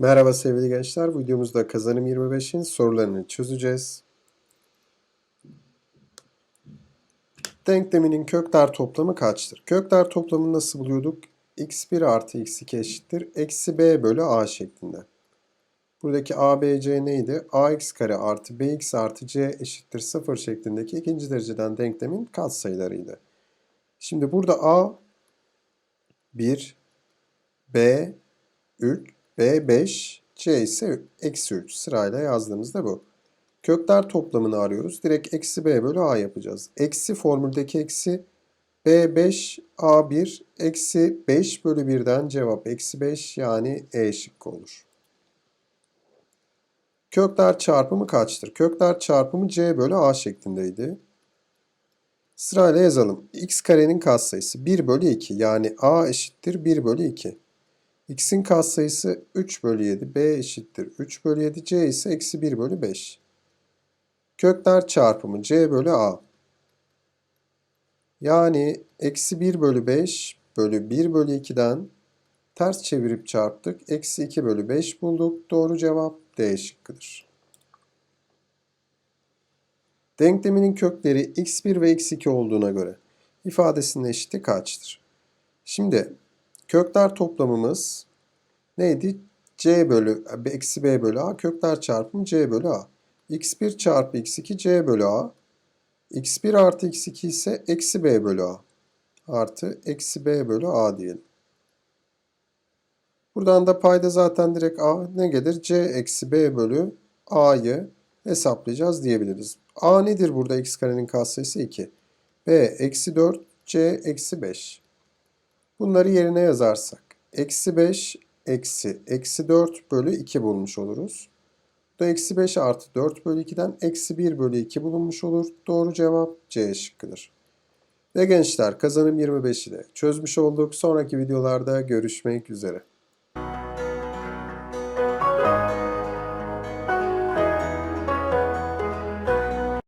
Merhaba sevgili gençler. Bu videomuzda kazanım 25'in sorularını çözeceğiz. Denkleminin kökler toplamı kaçtır? Kökler toplamını nasıl buluyorduk? x1 artı x2 eşittir. Eksi b bölü a şeklinde. Buradaki a, b, c neydi? ax kare artı bx artı c eşittir 0 şeklindeki ikinci dereceden denklemin katsayılarıydı. Şimdi burada a 1, b 3, B5, C ise eksi 3 sırayla yazdığımızda bu. Kökler toplamını arıyoruz. Direkt eksi B bölü A yapacağız. Eksi formüldeki eksi B5 A1 eksi 5 bölü 1'den cevap eksi 5 yani E şıkkı olur. Kökler çarpımı kaçtır? Kökler çarpımı C bölü A şeklindeydi. Sırayla yazalım. X karenin katsayısı 1 bölü 2 yani A eşittir 1 bölü 2. X'in katsayısı 3 bölü 7, B eşittir 3 bölü 7, C ise eksi 1 bölü 5. Kökler çarpımı C bölü A. Yani eksi 1 bölü 5 bölü 1 bölü 2'den ters çevirip çarptık. Eksi 2 bölü 5 bulduk. Doğru cevap D şıkkıdır. Denkleminin kökleri x1 ve x2 olduğuna göre ifadesinin eşiti kaçtır? Şimdi Kökler toplamımız neydi? C bölü, eksi B bölü A. Kökler çarpımı C bölü A. x1 çarpı x2 C bölü A. x1 artı x2 ise eksi B bölü A. Artı eksi B bölü A diyelim. Buradan da payda zaten direkt A ne gelir? C eksi B bölü A'yı hesaplayacağız diyebiliriz. A nedir burada x karenin katsayısı 2. B eksi 4, C eksi 5. Bunları yerine yazarsak eksi 5 eksi eksi 4 bölü 2 bulmuş oluruz. Bu da eksi 5 artı 4 bölü 2'den eksi 1 bölü 2 bulunmuş olur. Doğru cevap C şıkkıdır. Ve gençler kazanım 25'i de çözmüş olduk. Sonraki videolarda görüşmek üzere.